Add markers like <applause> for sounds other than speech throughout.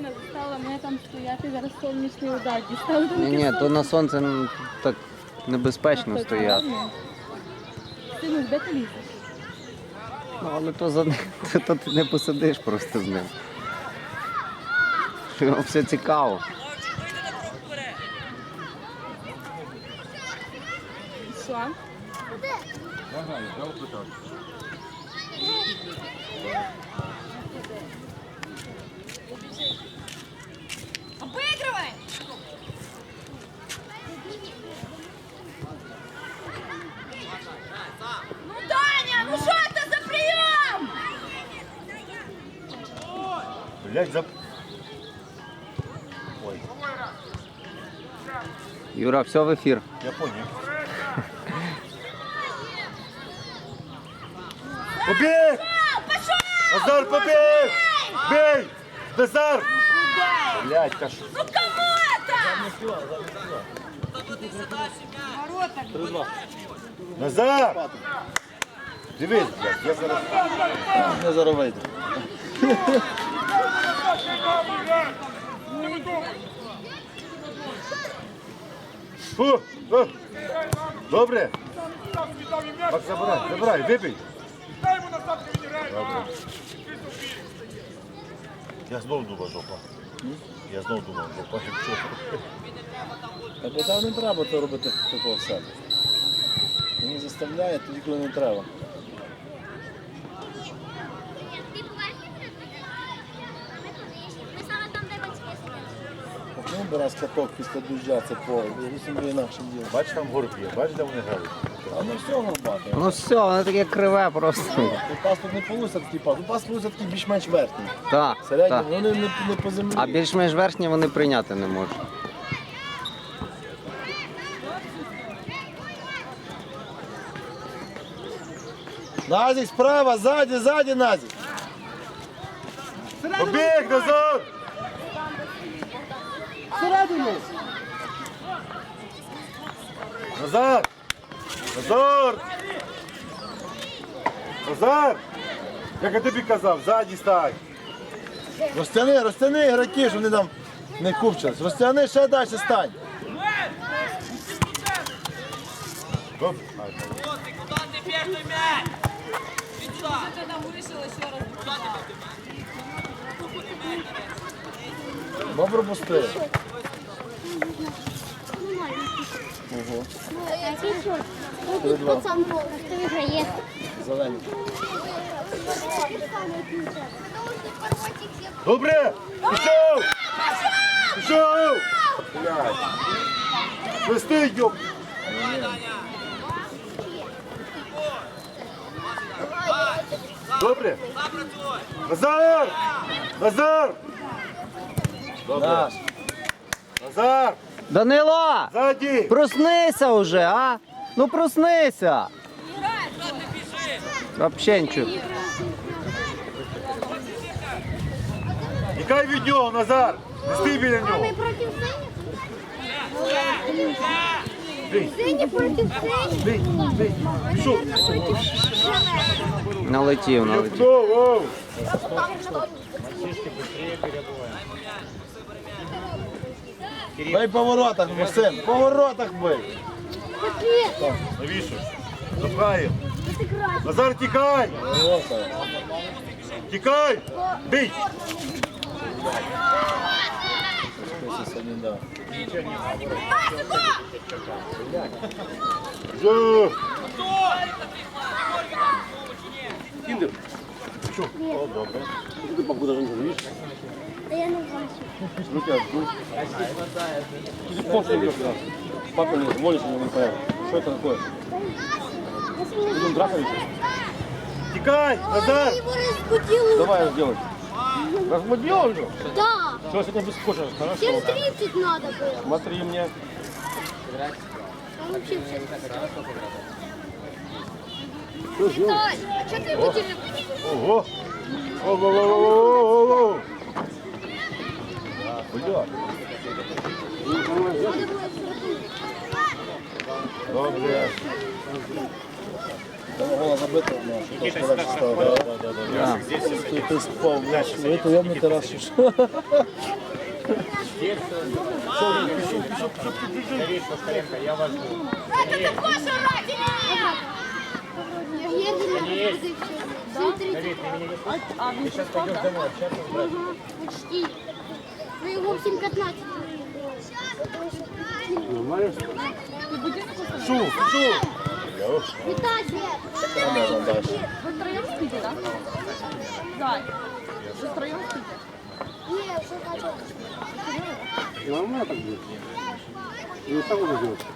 Дитина заставила мене там стояти, зараз сонячний удар. Ні, ні, то на сонце м, так небезпечно стояти. Сину, де ти лізеш? Ну, але то за <laughs> то, то ти не посидиш просто з ним. Йому все цікаво. Що? Блять, за... Ой, Юра, все в ефір. я понял. Побіг! Назар, побіг! Бей! Назар! Блять, та що? Ну кому это? Назар! Дивись, блядь, я зараз... Я зараз вийду. Фу, фу. Добре. Макс, забирай, забирай, вибий. Добре. Я знов думав жопа. Я знов думав жопа. Що? Капітан не треба то робити такого в себе. Він заставляє тоді, коли не треба. Ти поверхні Ми саме там, де батьки Ну, бере після дождя, це поле. Зовсім інакше діло. Бач там горб є, бач, де вони грають. А ну все горбати. Ну все, воно таке криве просто. Тут пас тут не получиться такий пас. Пас такий більш-менш верхній. Так, Середній, так. вони не, не по землі. А більш-менш верхні вони прийняти не можуть. Назік справа, ззаді, ззаді, Назік. Побіг, Назар! Всередину. Назар! Назар! Назар! Як я тобі казав, ззаді стань. Розтяни, розтяни ігроки, щоб вони там не купчились. Розтяни, ще далі стань. Оп. Куда ты бежишь, мяч? Иди сюда. Ты там вышел еще раз. Добре пусти. Ого, зелені. Добре! Пішов! Пішов! Блядь. Свисти, йоп! Добре? Назар! Назар! Добре. Назар! Данило! Ззаді! Проснися вже, а? Ну проснися! Вообще нічого. Тікай від нього, Назар! Не стій біля нього! Ми проти Сині. Проти! Пішов! Налетів, налетів. По воротах, Максим, по воротах бей. Навіщо? Запхаємо! Назар, тікай! Тікай! Бий! Хтось сьогодні дав. Жу! Да я не бачу. Ну тебя жду. Телефон что идешь туда? Папа не звонит, не понятно. Что это такое? Будем драться Текай, Назар! Давай разделать. Размудил его? Да. Что, сегодня без кожи? Хорошо. Через 30 надо было. Смотри мне. Он вообще все. Виталь, а что ты его держишь? Ого! Ого-го-го-го-го! Бля! Добре. Там гола забита, ну, що трошки легше стало. Да, да, да, да. Ти, ти спав, блядь, ви то йобнути раз, чи що? Это ты хочешь орать или нет? Я їду на позицію. 7.30. А так? Ну 7.15. Ти будинок? Вітаю! Ви втроєм спите, так? Зай. Ви втроєм спите? Ні, вже бачу. И меня так будет. И не сам уже делать.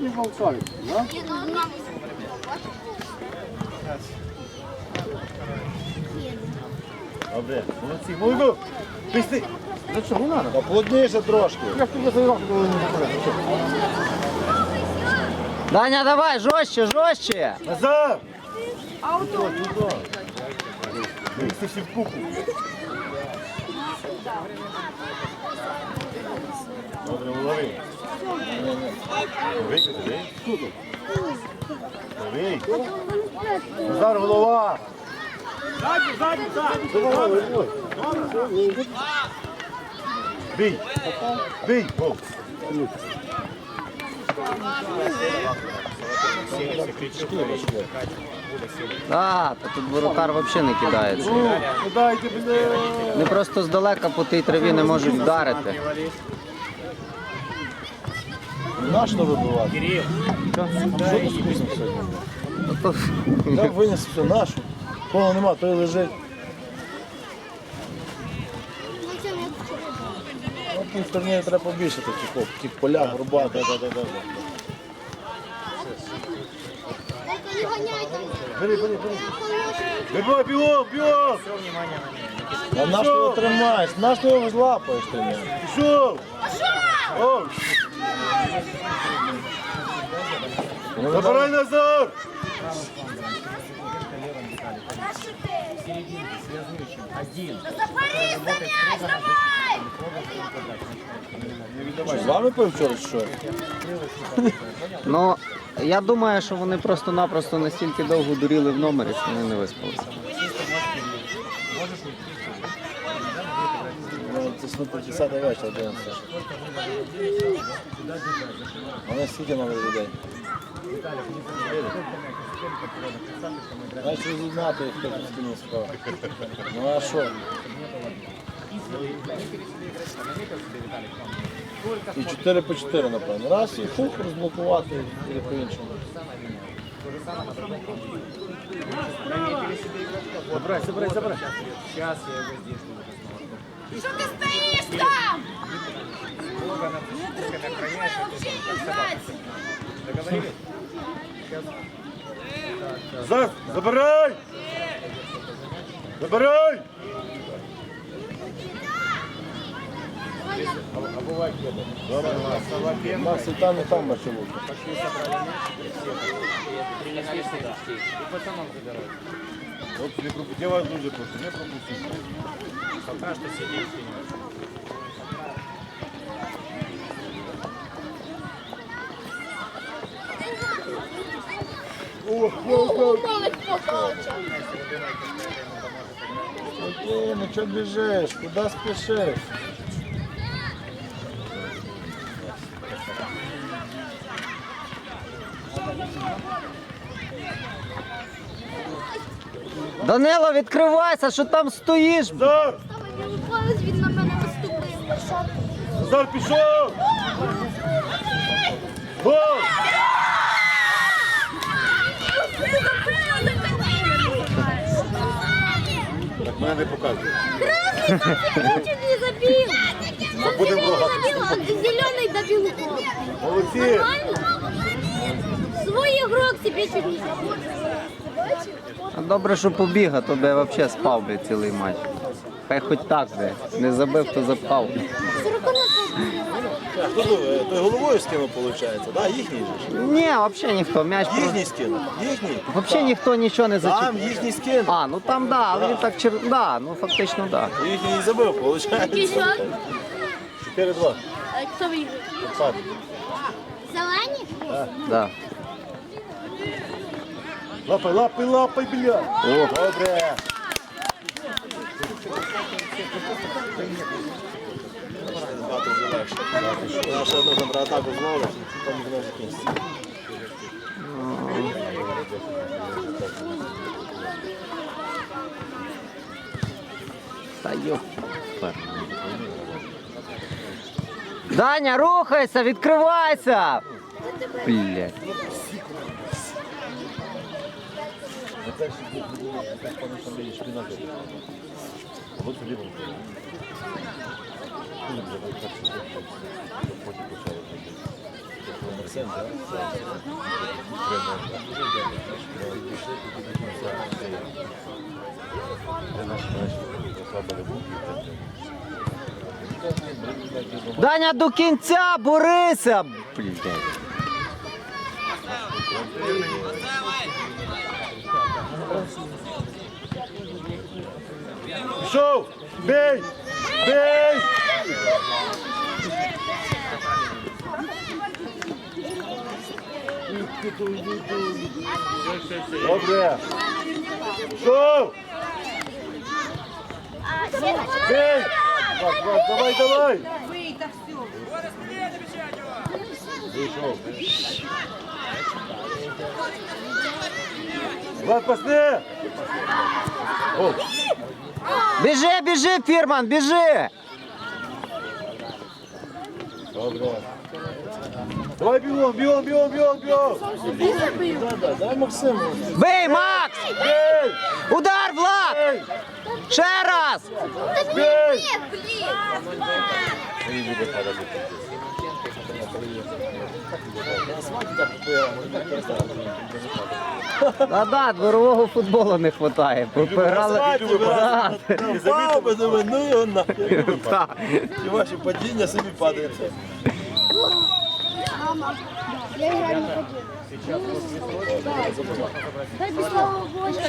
Не волцали, да? Ні, ну одна Добре, молодці, молоду. Да что, не надо. Та трошки. Я когда не заходил. Даня, давай, жорстче, жорстче. Назар! Місце всі в купу. Добре, лови. Лови, лови. Лови. Назар, голова. Бій. Бій. Гол. А, та тут воротар взагалі не кидається. Ну. Вони просто здалека по тій траві не можуть вдарити. На що вибивати? Що ти скуснув сьогодні? Виніс все нашу. Кого нема, той лежить. На тій стороні треба побільше таких, оп, ті поля, груба, да, да, да, да. Бери, бери, бери. Вибивай, бігом, бігом. А на що його тримаєш? На що його злапаєш ти? Пішов. Забирай Назар. За мяч, давай! З вами пив що? Ну, я думаю, що вони просто-напросто настільки довго дуріли в номері, що вони не виспалися. Це ж 10 вечора, 11. А на скільки надо людей? Знаєш, розігнати їх, хто тут спині спав. Ну а що? І 4 по 4, напевно. Раз і фух, розблокувати і по-іншому. Что ты стоишь там? Молчи, играть! Назар, забирай. Забирай. Нас і там, і там бачив. От не пропустіть, я вас дуже прошу, не пропустіть. Молодь поколча. Окей, ну чого біжиш? Куди спішиш? Данило, відкривайся, що там стоїш? Назар, Виходить, він на мене наступив. Назар пішов. Гол. Мене не показує. Я чуть не забил. Будемо рогати. Зелений до білого. Молодці. Свої Свой игрок чуть не Добре, що побіг, а то би взагалі спав би цілий матч. Хай хоч так би. Не забив, то запав. Хто той, той головою скинув, виходить? Да, їхній же ж. Ні, взагалі ніхто. М'яч про... Їхній скинув. Їхній. Взагалі ніхто нічого не Там зачепив. їхній скинув. А, ну там да, але він так чер... Да, ну фактично да. Їхній і забив, виходить. 4-2. Кто выиграет? Пад. Зелені? да. Лапай, лапай, лапай, блядь. О, добре. Вона ще одну контратаку зловиш, потім воно закінчиться. Та. Даня, рухайся, відкривайся! Блять. Даня до кінця, борися! Пішов! Бей! Бей! Добре! Пішов! Бей! Влад, Влад, давай, давай! Вийшов. Влад, пасни! О, Біжи, біжи, фірман, біжи! Добре. Давай бігом, бігом, бігом, бігом, бігом! Дай Максиму. Бий, Макс! Бей! Удар, Влад! Бей! Ще раз! Бей! Да-да, дворового футболу не вистачає. Пограли. Да. Вау, би думаю, ну його нахер. І ваші падіння собі падаєте. Я играю не хочу. Дай без слова Боже.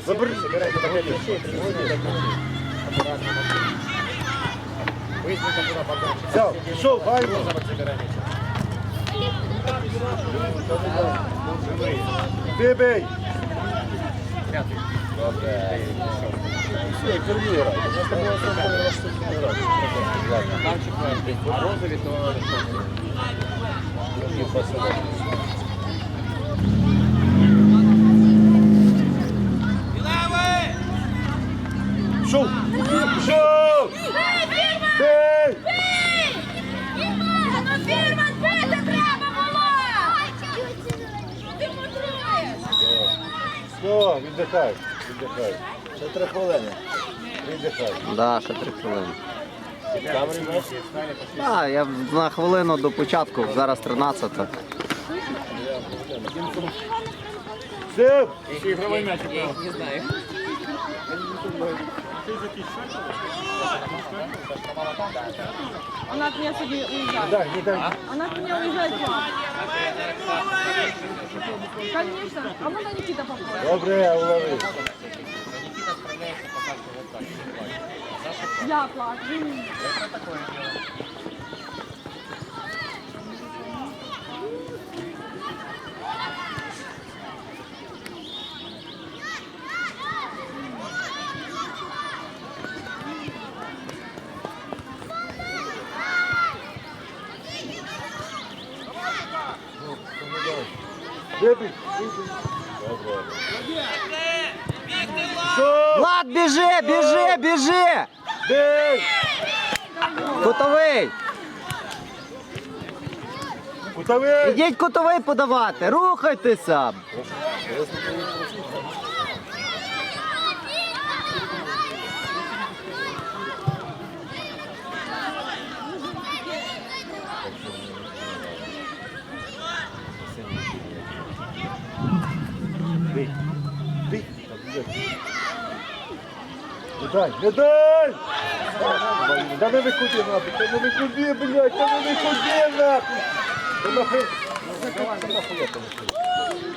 Все, пішов, гаймо. Ти бей! Все, кермі грає. Я з тобою особо не раз тут не граю. Левий! Пішов! Пішов! Бей! Фірман, бити треба було! Ти мудруєш! Все, віддихай, віддихай. Ще три хвилини. Віддихай. Да, ще три хвилини. А, я на хвилину до початку, зараз 13. Сив! Она от меня сегодня уезжает. Да, не. Она от меня уезжает к вам. Конечно. А можно Никита попробует? Добре, улови. Я плачу. Вибій. Влад, біжи, біжи, біжи! Бей! Кутовий! Кутовий! Ідіть кутовий подавати, рухайтеся! Бий! Бий! Не дай, не дай! Да не виходи нахуй, та не виходи, блядь, та не виходи нахуй! Та?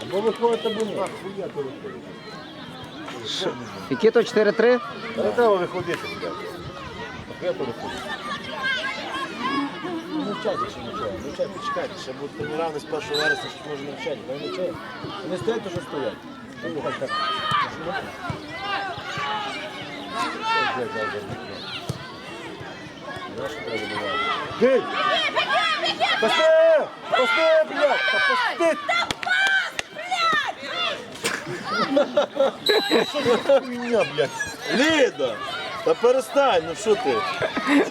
Або виходить, або нахуя ти виходиш? Які то 4-3? Та не треба виходити, блядь. Нахуя ти виходиш? навчати ще нічого. Навчати, почекайте, ще будуть тренерами з 1 вересня, що може навчати. Вони навчають. Вони стоять, то що стоять. Ну, так, так. Бей! Пусти! Пусти, блядь! Пусти! Меня, блядь. Ліда! Та перестань, ну що ти?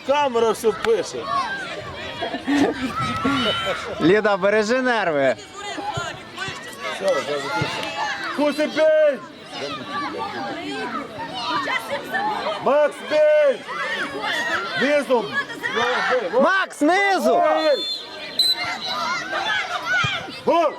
Камера все пише. Ліда, бережи нерви. Все. Куси, бей! Макс, бей! Низом! Макс, низу! Гол!